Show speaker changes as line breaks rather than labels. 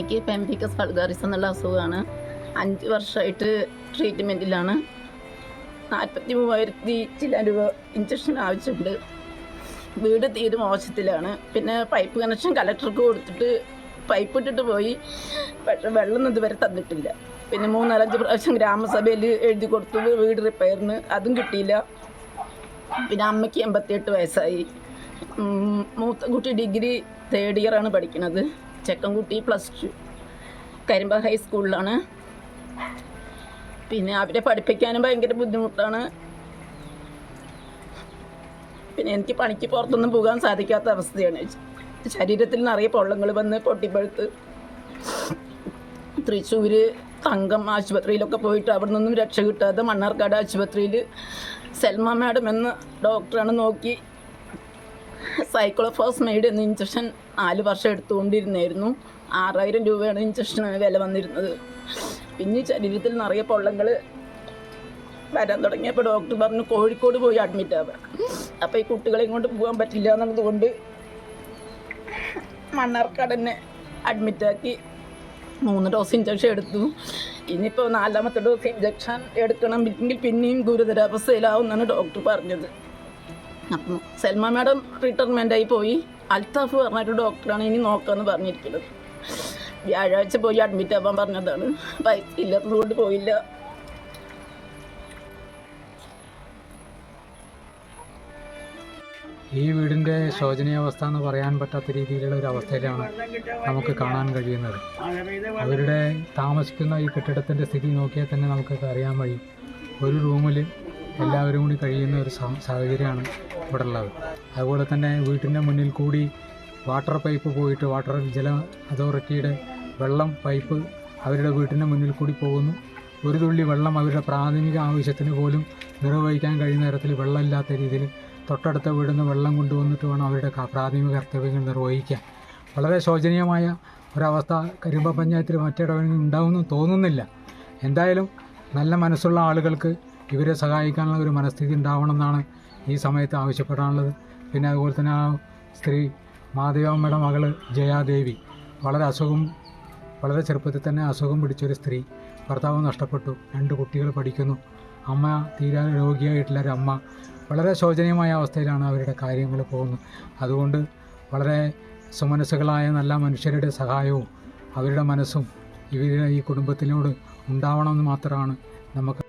എനിക്കിപ്പോൾ M P ഫൾഗാറിസ് എന്നുള്ള അസുഖമാണ്. അഞ്ച് വർഷമായിട്ട് ട്രീറ്റ്മെന്റിലാണ് നാൽപ്പത്തി മൂവായിരത്തി ചില രൂപ ഇഞ്ചക്ഷൻ ആവശ്യമുണ്ട്. വീട് തീരെ മോശത്തിലാണ് പിന്നെ പൈപ്പ് കണക്ഷൻ കലക്ടർക്ക് കൊടുത്തിട്ട് പൈപ്പ് ഇട്ടിട്ട് പോയി. പക്ഷെ വെള്ളം ഇതുവരെ തന്നിട്ടില്ല. പിന്നെ മൂന്നാലഞ്ച് പ്രാവശ്യം ഗ്രാമസഭയിൽ എഴുതി കൊടുത്തു. വീട് റിപ്പയറിന് അതും കിട്ടിയില്ല. പിന്നെ അമ്മയ്ക്ക് എൺപത്തിയെട്ട് വയസ്സായി. മൂത്ത കുട്ടി ഡിഗ്രി തേർഡ് ഇയറാണ് പഠിക്കുന്നത് ചെക്കൻകുട്ടി പ്ലസ് ടു കരിമ്പ ഹൈസ്കൂളിലാണ് പിന്നെ അവരെ പഠിപ്പിക്കാനും ഭയങ്കര ബുദ്ധിമുട്ടാണ്. പിന്നെ എനിക്ക് പണിക്ക് പുറത്തൊന്നും പോകാൻ സാധിക്കാത്ത അവസ്ഥയാണ്. ശരീരത്തിൽ നിറയെ പൊള്ളങ്ങൾ വന്ന് പൊട്ടിപ്പഴുത്ത്. തൃശ്ശൂർ തങ്കം ആശുപത്രിയിലൊക്കെ പോയിട്ട് അവിടെ നിന്നും രക്ഷ കിട്ടാതെ മണ്ണാർക്കാട് ആശുപത്രിയിൽ സെൽമ മാഡം എന്ന ഡോക്ടറാണ് നോക്കി സൈക്ലോഫോസ്മൈഡ് എന്ന ഇഞ്ചക്ഷൻ നാല് വർഷം എടുത്തുകൊണ്ടിരുന്നായിരുന്നു. ആറായിരം രൂപയാണ് ഇഞ്ചക്ഷന് വില വന്നിരുന്നത്. പിന്നെ ശരീരത്തിൽ നിറയെ പൊള്ളങ്ങൾ വരാൻ തുടങ്ങിയപ്പോൾ ഡോക്ടർ പറഞ്ഞു കോഴിക്കോട് പോയി അഡ്മിറ്റ് ആവുക. അപ്പോൾ ഈ കുട്ടികളെയും കൊണ്ട് പോകാൻ പറ്റില്ല എന്നുള്ളതുകൊണ്ട് മണ്ണാർക്കാട് തന്നെ അഡ്മിറ്റാക്കി മൂന്ന് ഡോസ് ഇഞ്ചക്ഷൻ എടുത്തു. ഇനിയിപ്പോൾ നാലാമത്തെ ഡോസ് ഇഞ്ചക്ഷൻ എടുക്കണം. ഇല്ലെങ്കിൽ പിന്നെയും ഗുരുതരാവസ്ഥയിലാവും എന്നാണ് ഡോക്ടർ പറഞ്ഞത്. അപ്പം സെൽമ മാഡം റിട്ടയർമെന്റായി പോയി. അൽത്താഫ് പറഞ്ഞൊരു ഡോക്ടറാണ് ഇനി നോക്കാമെന്ന് പറഞ്ഞിരിക്കുന്നത്. വ്യാഴാഴ്ച പോയി അഡ്മിറ്റ് ആവാൻ പറഞ്ഞതാണ്. പൈസ ഇല്ലാത്തതുകൊണ്ട് പോയില്ല.
ഈ വീടിന്റെ ശോചനീയാവസ്ഥ എന്ന് പറയാൻ പറ്റാത്ത രീതിയിലുള്ള ഒരു അവസ്ഥയിലാണ് നമുക്ക് കാണാൻ കഴിയുന്നത്. അവരുടെ താമസിക്കുന്ന ഈ കെട്ടിടത്തിന്റെ സ്ഥിതി നോക്കിയാൽ തന്നെ നമുക്ക് അറിയാൻ കഴിയും ഒരു റൂമിൽ എല്ലാവരും കൂടി കഴിയുന്ന ഒരു സാഹചര്യമാണ് ഇവിടെ ഉള്ളത് അതുപോലെ തന്നെ വീട്ടിന്റെ മുന്നിൽ കൂടി വാട്ടർ പൈപ്പ് പോയിട്ട് വാട്ടർ ജല അതോറിറ്റിയുടെ വെള്ളം പൈപ്പ് അവരുടെ വീട്ടിന്റെ മുന്നിൽ കൂടി പോകുന്നു. ഒരു തുള്ളി വെള്ളം അവരുടെ പ്രാഥമിക ആവശ്യത്തിന് പോലും നിർവഹിക്കാൻ കഴിയുന്ന തരത്തിൽ വെള്ളമില്ലാത്ത രീതിയിൽ തൊട്ടടുത്ത വീടിൽ നിന്ന് വെള്ളം കൊണ്ടുവന്നിട്ട് വേണം അവരുടെ പ്രാഥമിക കർത്തവ്യങ്ങൾ നിർവഹിക്കാൻ. വളരെ ശോചനീയമായ ഒരവസ്ഥ കരിമ്പ പഞ്ചായത്തിൽ മറ്റിടങ്ങളിൽ ഉണ്ടാവുമെന്ന് തോന്നുന്നില്ല. എന്തായാലും നല്ല മനസ്സുള്ള ആളുകൾക്ക് ഇവരെ സഹായിക്കാനുള്ള ഒരു മനസ്ഥിതി ഉണ്ടാവണമെന്നാണ് ഈ സമയത്ത് ആവശ്യപ്പെടാനുള്ളത്. പിന്നെ അതുപോലെ തന്നെ ആ സ്ത്രീ മാധവമ്മയുടെ മകൾ ജയാദേവി. വളരെ അസുഖം വളരെ ചെറുപ്പത്തിൽ തന്നെ അസുഖം പിടിച്ചൊരു സ്ത്രീ. ഭർത്താവ് നഷ്ടപ്പെട്ടു രണ്ട് കുട്ടികൾ പഠിക്കുന്നു. അമ്മ തീരാ രോഗിയായിട്ടുള്ള ഒരു അമ്മ. വളരെ ശോചനീയമായ അവസ്ഥയിലാണ് അവരുടെ കാര്യങ്ങൾ പോകുന്നത്. അതുകൊണ്ട് വളരെ സുമനസ്സുകളായ നല്ല മനുഷ്യരുടെ സഹായവും അവരുടെ മനസ്സും ഇവരുടെ ഈ കുടുംബത്തിനോട് ഉണ്ടാവണമെന്ന് മാത്രമാണ് നമുക്ക്